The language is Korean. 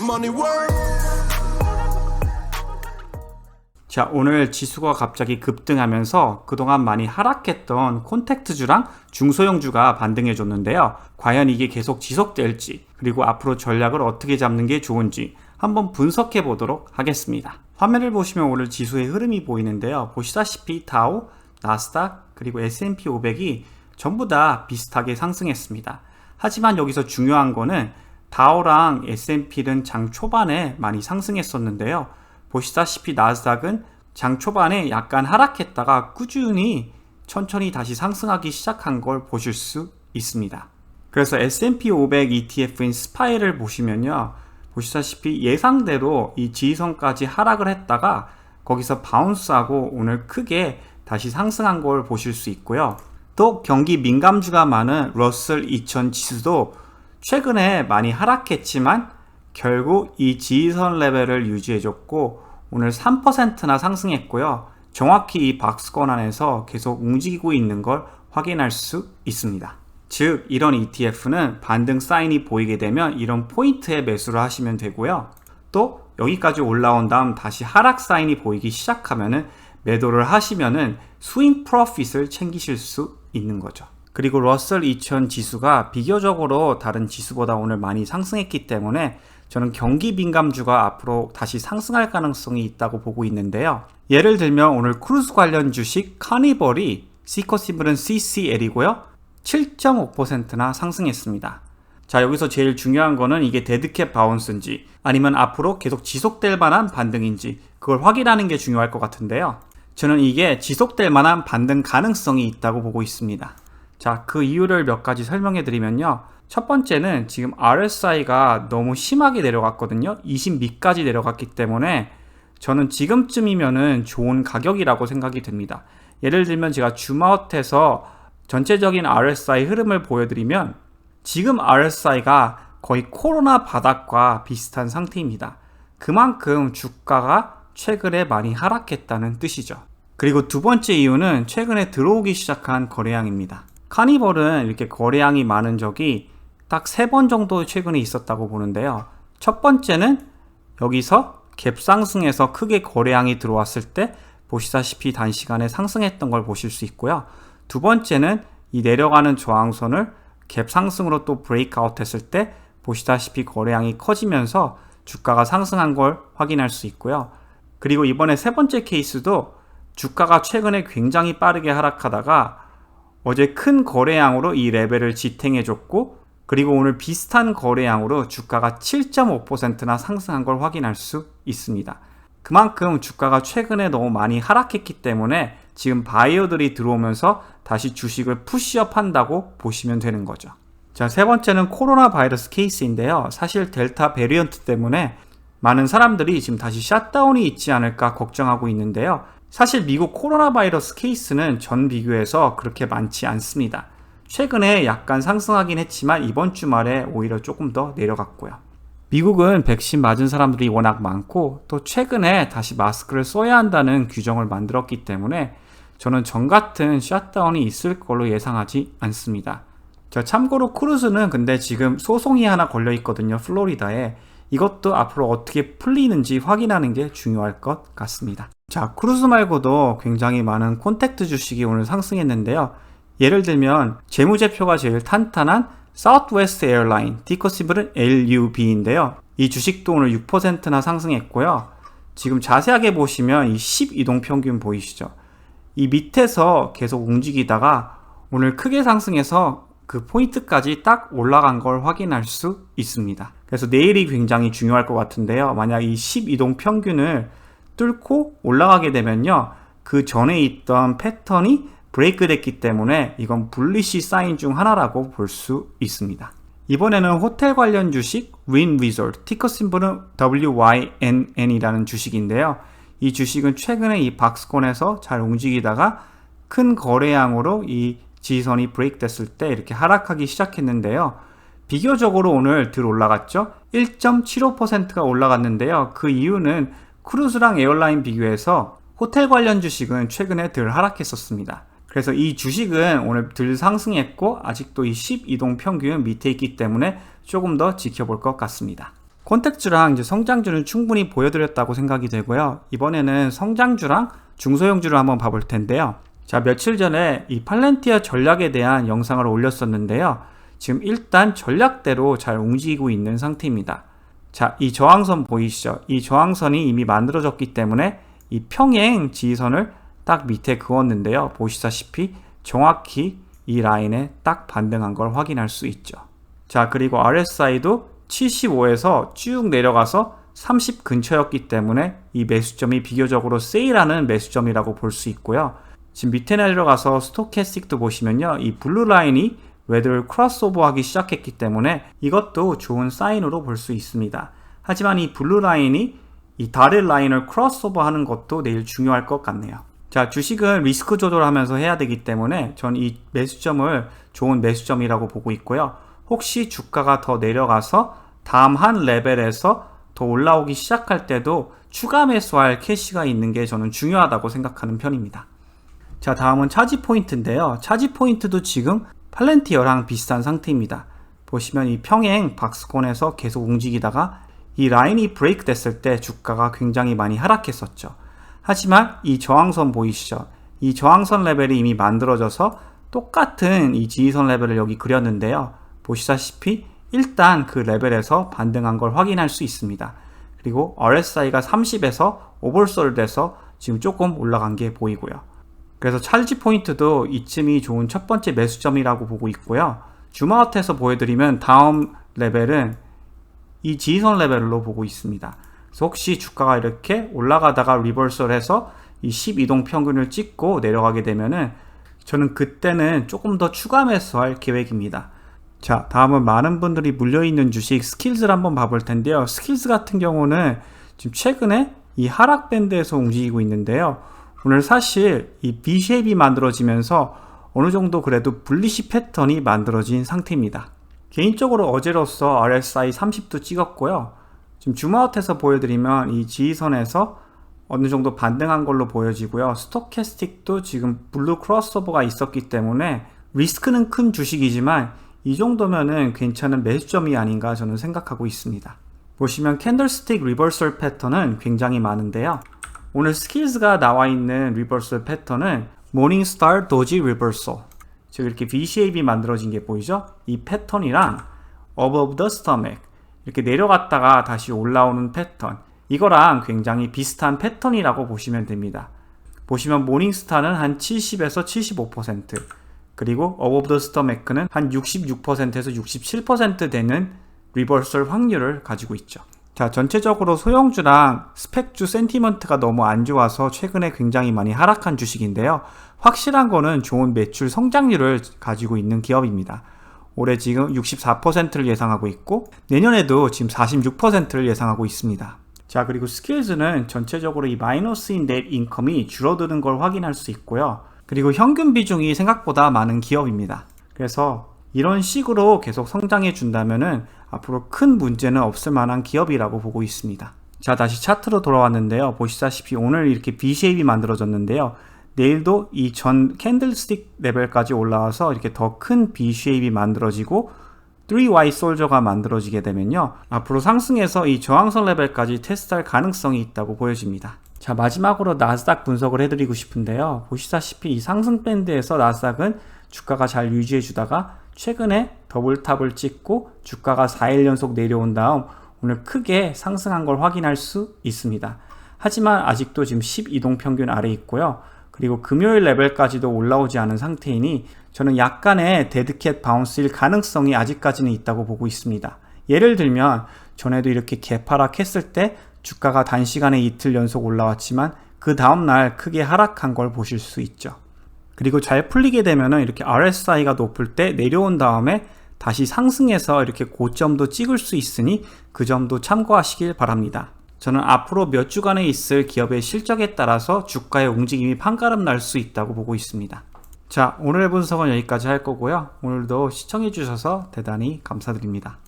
money work. 자, 오늘 지수가 갑자기 급등하면서 그동안 많이 하락했던 콘택트주랑 중소형주가 반등해 줬는데요. 과연 이게 계속 지속될지, 그리고 앞으로 전략을 어떻게 잡는 게 좋은지 한번 분석해 보도록 하겠습니다. 화면을 보시면 오늘 지수의 흐름이 보이는데요. 보시다시피 다우, 나스닥, 그리고 S&P 500이 전부 다 비슷하게 상승했습니다. 하지만 여기서 중요한 거는 다우랑 S&P는 장 초반에 많이 상승했었는데요. 보시다시피 나스닥은 장 초반에 약간 하락했다가 꾸준히 천천히 다시 상승하기 시작한 걸 보실 수 있습니다. 그래서 S&P 500 ETF인 스파이를 보시면요. 보시다시피 예상대로 이 지지선까지 하락을 했다가 거기서 바운스하고 오늘 크게 다시 상승한 걸 보실 수 있고요. 또 경기 민감주가 많은 러셀 2000 지수도 최근에 많이 하락했지만 결국 이 지지선 레벨을 유지해줬고 오늘 3%나 상승했고요. 정확히 이 박스권 안에서 계속 움직이고 있는 걸 확인할 수 있습니다. 즉 이런 ETF는 반등 사인이 보이게 되면 이런 포인트에 매수를 하시면 되고요. 또 여기까지 올라온 다음 다시 하락 사인이 보이기 시작하면은 매도를 하시면은 스윙 프로핏을 챙기실 수 있는 거죠. 그리고 러셀 2000 지수가 비교적으로 다른 지수보다 오늘 많이 상승했기 때문에 저는 경기 민감주가 앞으로 다시 상승할 가능성이 있다고 보고 있는데요. 예를 들면 오늘 크루즈 관련 주식 카니벌이 시커시블은 CCL이고요. 7.5%나 상승했습니다. 자, 여기서 제일 중요한 거는 이게 데드캡 바운스인지 아니면 앞으로 계속 지속될 만한 반등인지 그걸 확인하는 게 중요할 것 같은데요. 저는 이게 지속될 만한 반등 가능성이 있다고 보고 있습니다. 자, 그 이유를 몇 가지 설명해 드리면요. 첫 번째는 지금 RSI가 너무 심하게 내려갔거든요. 20미까지 내려갔기 때문에 저는 지금쯤이면은 좋은 가격이라고 생각이 듭니다. 예를 들면 제가 줌아웃해서 전체적인 RSI 흐름을 보여드리면 지금 RSI가 거의 코로나 바닥과 비슷한 상태입니다. 그만큼 주가가 최근에 많이 하락했다는 뜻이죠. 그리고 두 번째 이유는 최근에 들어오기 시작한 거래량입니다. 카니벌은 이렇게 거래량이 많은 적이 딱 세 번 정도 최근에 있었다고 보는데요. 첫 번째는 여기서 갭상승에서 크게 거래량이 들어왔을 때 보시다시피 단시간에 상승했던 걸 보실 수 있고요. 두 번째는 이 내려가는 저항선을 갭 상승으로 또 브레이크아웃 했을 때 보시다시피 거래량이 커지면서 주가가 상승한 걸 확인할 수 있고요. 그리고 이번에 세 번째 케이스도 주가가 최근에 굉장히 빠르게 하락하다가 어제 큰 거래량으로 이 레벨을 지탱해 줬고 그리고 오늘 비슷한 거래량으로 주가가 7.5%나 상승한 걸 확인할 수 있습니다. 그만큼 주가가 최근에 너무 많이 하락했기 때문에 지금 바이어들이 들어오면서 다시 주식을 푸시업 한다고 보시면 되는 거죠. 자, 세 번째는 코로나 바이러스 케이스인데요. 사실 델타 베리언트 때문에 많은 사람들이 지금 다시 샷다운이 있지 않을까 걱정하고 있는데요. 사실 미국 코로나 바이러스 케이스는 전 비교해서 그렇게 많지 않습니다. 최근에 약간 상승하긴 했지만 이번 주말에 오히려 조금 더 내려갔고요. 미국은 백신 맞은 사람들이 워낙 많고 또 최근에 다시 마스크를 써야 한다는 규정을 만들었기 때문에 저는 전 같은 샷다운이 있을 걸로 예상하지 않습니다. 자, 참고로 크루즈는 근데 지금 소송이 하나 걸려 있거든요. 플로리다에. 이것도 앞으로 어떻게 풀리는지 확인하는 게 중요할 것 같습니다. 자, 크루즈 말고도 굉장히 많은 콘택트 주식이 오늘 상승했는데요. 예를 들면 재무제표가 제일 탄탄한 사우스웨스트 에어라인, 티커 시블은 LUB인데요. 이 주식도 오늘 6%나 상승했고요. 지금 자세하게 보시면 이 10이동 평균 보이시죠? 이 밑에서 계속 움직이다가 오늘 크게 상승해서 그 포인트까지 딱 올라간 걸 확인할 수 있습니다. 그래서 내일이 굉장히 중요할 것 같은데요. 만약 이 12동 평균을 뚫고 올라가게 되면요. 그 전에 있던 패턴이 브레이크 됐기 때문에 이건 불리시 사인 중 하나라고 볼 수 있습니다. 이번에는 호텔 관련 주식 윈 리조트 티커 심볼은 WYNN이라는 주식인데요. 이 주식은 최근에 이 박스권에서 잘 움직이다가 큰 거래량으로 이 지선이 브레이크 됐을 때 이렇게 하락하기 시작했는데요. 비교적으로 오늘 들 올라갔죠? 1.75%가 올라갔는데요. 그 이유는 크루즈랑 에어라인 비교해서 호텔 관련 주식은 최근에 들 하락했었습니다. 그래서 이 주식은 오늘 들 상승했고 아직도 이 12동 평균 밑에 있기 때문에 조금 더 지켜볼 것 같습니다. 콘택트랑 이제 성장주는 충분히 보여드렸다고 생각이 되고요. 이번에는 성장주랑 중소형주를 한번 봐볼 텐데요. 자, 며칠 전에 이 팔렌티아 전략에 대한 영상을 올렸었는데요. 지금 일단 전략대로 잘 움직이고 있는 상태입니다. 자, 이 저항선 보이시죠? 이 저항선이 이미 만들어졌기 때문에 이 평행 지지선을 딱 밑에 그었는데요. 보시다시피 정확히 이 라인에 딱 반등한 걸 확인할 수 있죠. 자, 그리고 RSI도 75에서 쭉 내려가서 30 근처였기 때문에 이 매수점이 비교적으로 세일하는 매수점이라고 볼 수 있고요. 지금 밑에 내려가서 스토캐스틱도 보시면요. 이 블루 라인이 웨더를 크로스오버 하기 시작했기 때문에 이것도 좋은 사인으로 볼 수 있습니다. 하지만 이 블루 라인이 이 다른 라인을 크로스오버 하는 것도 내일 중요할 것 같네요. 자, 주식은 리스크 조절하면서 해야 되기 때문에 전 이 매수점을 좋은 매수점이라고 보고 있고요. 혹시 주가가 더 내려가서 다음 한 레벨에서 더 올라오기 시작할 때도 추가 매수할 캐시가 있는 게 저는 중요하다고 생각하는 편입니다. 자, 다음은 차지 포인트인데요. 차지 포인트도 지금 팔렌티어랑 비슷한 상태입니다. 보시면 이 평행 박스권에서 계속 움직이다가 이 라인이 브레이크 됐을 때 주가가 굉장히 많이 하락했었죠. 하지만 이 저항선 보이시죠? 이 저항선 레벨이 이미 만들어져서 똑같은 이 지지선 레벨을 여기 그렸는데요. 보시다시피 일단 그 레벨에서 반등한 걸 확인할 수 있습니다. 그리고 RSI가 30에서 오버솔 돼서 지금 조금 올라간 게 보이고요. 그래서 찰지 포인트도 이쯤이 좋은 첫 번째 매수점이라고 보고 있고요. 주마우트에서 보여드리면 다음 레벨은 이 지지선 레벨로 보고 있습니다. 그래서 혹시 주가가 이렇게 올라가다가 리버설 해서 이 12동 평균을 찍고 내려가게 되면은 저는 그때는 조금 더 추가 매수할 계획입니다. 자, 다음은 많은 분들이 물려있는 주식 스킬즈를 한번 봐볼 텐데요. 스킬즈 같은 경우는 지금 최근에 이 하락 밴드에서 움직이고 있는데요. 오늘 사실 이 B-쉐입이 만들어지면서 어느 정도 그래도 분리시 패턴이 만들어진 상태입니다. 개인적으로 어제로서 RSI 30도 찍었고요. 지금 줌아웃해서 보여드리면 이 지지선에서 어느 정도 반등한 걸로 보여지고요. 스토캐스틱도 지금 블루 크로스오버가 있었기 때문에 리스크는 큰 주식이지만 이 정도면은 괜찮은 매수점이 아닌가 저는 생각하고 있습니다. 보시면 캔들스틱 리버설 패턴은 굉장히 많은데요. 오늘 스킬즈가 나와 있는 리버설 패턴은 모닝스타 도지 리버설 즉 이렇게 V-쉐입이 만들어진 게 보이죠? 이 패턴이랑 above the stomach 이렇게 내려갔다가 다시 올라오는 패턴 이거랑 굉장히 비슷한 패턴이라고 보시면 됩니다. 보시면 모닝스타는 한 70에서 75% 그리고 above the stomach는 한 66%에서 67% 되는 리버설 확률을 가지고 있죠. 자, 전체적으로 소형주랑 스펙주 센티먼트가 너무 안 좋아서 최근에 굉장히 많이 하락한 주식인데요. 확실한 거는 좋은 매출 성장률을 가지고 있는 기업입니다. 올해 지금 64%를 예상하고 있고 내년에도 지금 46%를 예상하고 있습니다. 자, 그리고 스킬즈는 전체적으로 이 마이너스인 넷 인컴이 줄어드는 걸 확인할 수 있고요. 그리고 현금 비중이 생각보다 많은 기업입니다. 그래서 이런 식으로 계속 성장해 준다면은 앞으로 큰 문제는 없을 만한 기업이라고 보고 있습니다. 자, 다시 차트로 돌아왔는데요. 보시다시피 오늘 이렇게 B-쉐입이 만들어졌는데요. 내일도 이 전 캔들스틱 레벨까지 올라와서 이렇게 더 큰 B-쉐입이 만들어지고 3Y 솔저가 만들어지게 되면요. 앞으로 상승해서 이 저항선 레벨까지 테스트할 가능성이 있다고 보여집니다. 자, 마지막으로 나스닥 분석을 해드리고 싶은데요. 보시다시피 이 상승 밴드에서 나스닥은 주가가 잘 유지해 주다가 최근에 더블탑을 찍고 주가가 4일 연속 내려온 다음 오늘 크게 상승한 걸 확인할 수 있습니다. 하지만 아직도 지금 12동 평균 아래 있고요. 그리고 금요일 레벨까지도 올라오지 않은 상태이니 저는 약간의 데드캣 바운스일 가능성이 아직까지는 있다고 보고 있습니다. 예를 들면 전에도 이렇게 개파락 했을 때 주가가 단시간에 이틀 연속 올라왔지만 그 다음날 크게 하락한 걸 보실 수 있죠. 그리고 잘 풀리게 되면 이렇게 RSI가 높을 때 내려온 다음에 다시 상승해서 이렇게 고점도 찍을 수 있으니 그 점도 참고하시길 바랍니다. 저는 앞으로 몇 주간에 있을 기업의 실적에 따라서 주가의 움직임이 판가름 날 수 있다고 보고 있습니다. 자, 오늘의 분석은 여기까지 할 거고요. 오늘도 시청해 주셔서 대단히 감사드립니다.